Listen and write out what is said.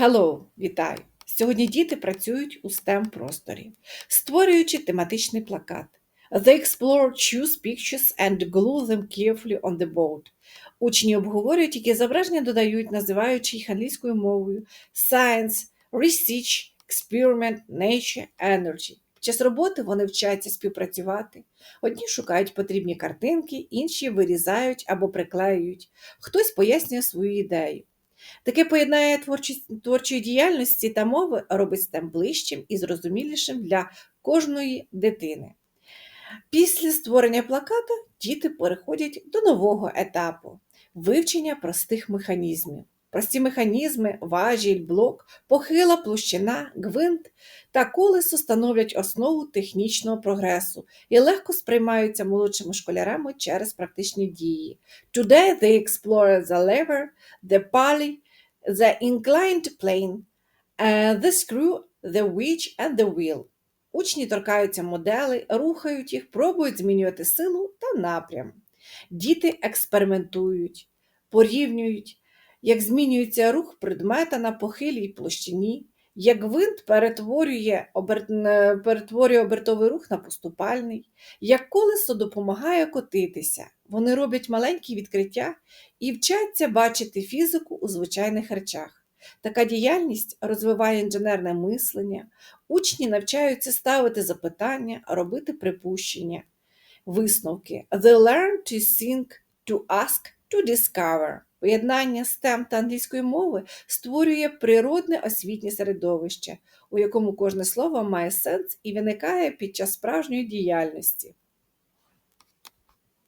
Hello, вітаю! Сьогодні діти працюють у STEM просторі, створюючи тематичний плакат. They explore choose pictures and glue them carefully on the board. Учні обговорюють, які зображення додають, називаючи їх англійською мовою Science, Research, Experiment, Nature, Energy. Під час роботи вони вчаться співпрацювати. Одні шукають потрібні картинки, інші вирізають або приклеюють. Хтось пояснює свою ідею. Таке поєднання творчої діяльності та мови робить STEM ближчим і зрозумілішим для кожної дитини. Після створення плаката діти переходять до нового етапу вивчення простих механізмів. Прості механізми, важіль, блок, похила площина, гвинт та колесо становлять основу технічного прогресу і легко сприймаються молодшими школярами через практичні дії. Today they explore the lever, the pulley, the inclined plane, uh, the screw, the wedge and the wheel. Учні торкаються моделей, рухають їх, пробують змінювати силу та напрям. Діти експериментують, порівнюють, як змінюється рух предмета на похилій площині, як гвинт перетворює, обер... е, перетворює обертовий рух на поступальний, як колесо допомагає котитися. Вони роблять маленькі відкриття і вчаться бачити фізику у звичайних речах. Така діяльність розвиває інженерне мислення, учні навчаються ставити запитання, робити припущення, висновки. They learn to think, to ask, to discover. Поєднання STEM та англійської мови створює природне освітнє середовище, у якому кожне слово має сенс і виникає під час справжньої діяльності.